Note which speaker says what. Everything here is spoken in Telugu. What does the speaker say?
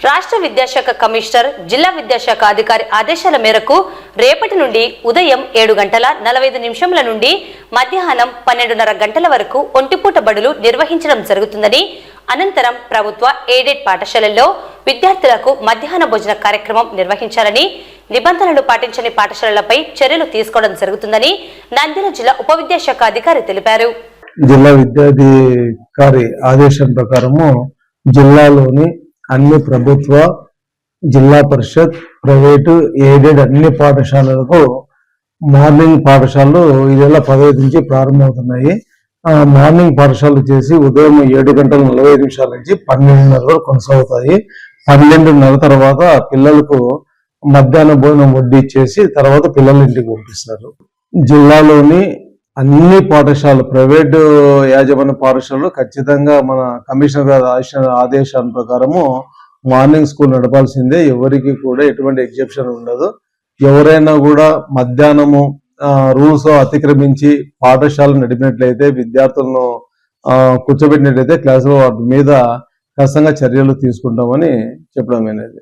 Speaker 1: రాష్ట్ర విద్యాశాఖ కమిషనర్ జిల్లా విద్యాశాఖ అధికారి ఆదేశాల మేరకు రేపటి నుండి ఉదయం ఏడు గంటల నలభై ఐదు నిమిషముల నుండి మధ్యాహ్నం పన్నెండున్నర గంటల వరకు ఒంటిపూట బడులు నిర్వహించడం జరుగుతుందని అనంతరం ప్రభుత్వ ఎయిడెడ్ పాఠశాలల్లో విద్యార్థులకు మధ్యాహ్న భోజన కార్యక్రమం నిర్వహించాలని నిబంధనలు పాటించని పాఠశాలలపై చర్యలు తీసుకోవడం జరుగుతుందని నంద్యాల జిల్లా ఉప విద్యాశాఖ అధికారి తెలిపారు.
Speaker 2: జిల్లా విద్యాధికారి ఆదేశం ప్రకారము జిల్లాలోని అన్ని ప్రభుత్వ జిల్లా పరిషత్ ప్రైవేటు ఎయిడెడ్ అన్ని పాఠశాలలకు మార్నింగ్ పాఠశాలలు ఈ నెల పదహైదు నుంచి ప్రారంభమవుతున్నాయి. మార్నింగ్ పాఠశాలలు చేసి ఉదయం ఏడు గంటల నలభై నిమిషాల నుంచి పన్నెండున్నర వరకు కొనసాగుతాయి. పన్నెండున్నర తర్వాత పిల్లలకు మధ్యాహ్న భోజనం వడ్డీ చేసి తర్వాత పిల్లల ఇంటికి పంపిస్తారు. జిల్లాలోని అన్ని పాఠశాలలు ప్రైవేటు యాజమాన్య పాఠశాలలు ఖచ్చితంగా మన కమిషనర్ గారి ఆదేశాల ప్రకారము మార్నింగ్ స్కూల్ నడపాల్సిందే. ఎవరికి కూడా ఎటువంటి ఎగ్జెప్షన్ ఉండదు. ఎవరైనా కూడా మధ్యాహ్నము రూల్స్ అతిక్రమించి పాఠశాల నడిపినట్లయితే విద్యార్థులను కూర్చోబెట్టినట్లయితే క్లాసులో వాటి మీద ఖచ్చితంగా చర్యలు తీసుకుంటామని చెప్పడం అనేది.